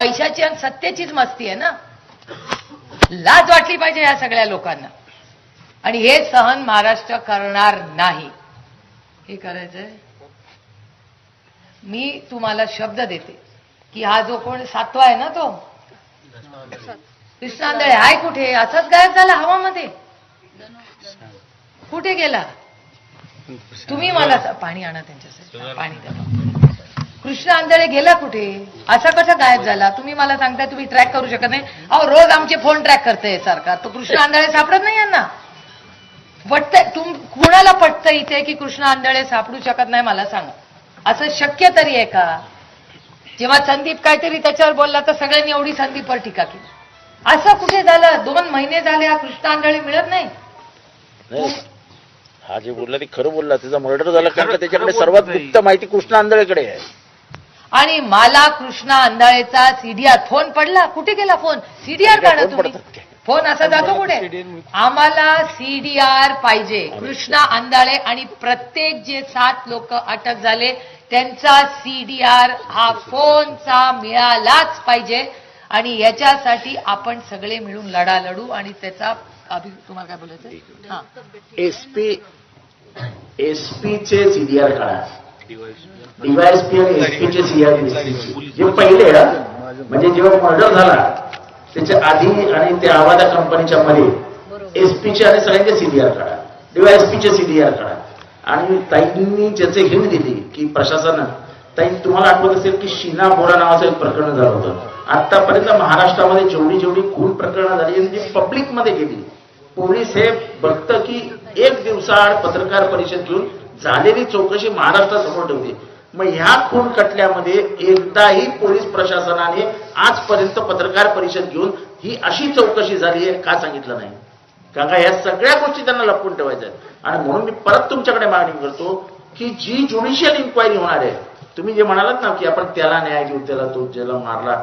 पैशाची आणि सत्तेचीच मस्ती आहे ना? लाज वाटली पाहिजे या सगळ्या लोकांना. आणि हे सहन महाराष्ट्र करणार नाही. हे करायचंय? मी तुम्हाला शब्द देते की हा जो कोण सातवा आहे ना तो? कृष्णांदळे हाय कुठे? असाच गायब झाला हवामध्ये. कुठे गेला? तुम्ही मला पाणी आणा त्यांच्यासाठी. पाणी द्या. कृष्ण आंधळे गेला कुठे? असा कसा गायब झाला? तुम्ही मला सांगताय तुम्ही ट्रॅक करू शकत नाही. अहो रोज आमचे फोन ट्रॅक करते सरकार तो कृष्ण आंधळे सापडत नाही यांना? पटतंय तुम कुणाला पटतं इथे की कृष्ण आंधळे सापडू शकत नाही? मला सांगा. असं शक्य तरी आहे का? जेव्हा संदीप काहीतरी त्याच्यावर बोलला तर सगळ्यांनी एवढी संदीपवर टीका केली. असं कुठे झालं? दोन महिने झाले हा कृष्ण आंधळे मिळत नाही? नाही. हा. जे बोलला ते खरं बोलला. त्याचा मर्डर झाला कारण का त्याच्याकडे सर्वात गुप्त माहिती कृष्ण आंधळेकडे आहे. आणि मला कृष्णा अंधाळेचा सीडीआर फोन पडला. कुठे गेला फोन? सीडीआर काढा फोन तुम्ही. पडतात काय? फोन असा जातो कुठे? आम्हाला सीडीआर पाहिजे. कृष्णा अंधाळे आणि प्रत्येक जे सात लोक अटक झाले त्यांचा सीडीआर हा फोनचा मिळालाच पाहिजे. आणि याच्यासाठी आपण सगळे मिळून लढा लढू आणि त्याचा अभि तुम्हाला काय बोलायचं एसपी एसपीचे सीडीआर काढा. डीवायएसपी आणि एसपीचे सीआर जे पहिले म्हणजे जेव्हा मर्डर झाला त्याच्या आधी आणि त्या आवादा कंपनीच्या मध्ये एसपीचे आणि सगळ्यांचे सीडीआर काढा. डीवायएसपीचे सीडीआर काढा. आणि ताईंनी ज्याचे हिंट दिली की प्रशासनानं ताई तुम्हाला आठवत असेल की शीना बोरा नावाचं एक प्रकरण झालं होतं. आतापर्यंत महाराष्ट्रामध्ये जेवढी जेवढी खून प्रकरणं झाली जी पब्लिकमध्ये गेली. पोलीस हे बघतं की एक दिवसाआड पत्रकार परिषद घेऊन झालेली चौकशी महाराष्ट्रासमोर ठेवली मग ह्या खून खटल्यामध्ये एकदाही पोलीस प्रशासनाने आजपर्यंत पत्रकार परिषद घेऊन ही अशी चौकशी झाली आहे का सांगितलं नाही. कारण का या सगळ्या गोष्टी त्यांना लपवून ठेवायच्या आणि म्हणून मी परत तुमच्याकडे मागणी करतो की जी ज्युडिशियल इन्क्वायरी होणार आहे तुम्ही जे म्हणालात ना की आपण त्याला न्याय घेऊ त्याला तो ज्याला मारला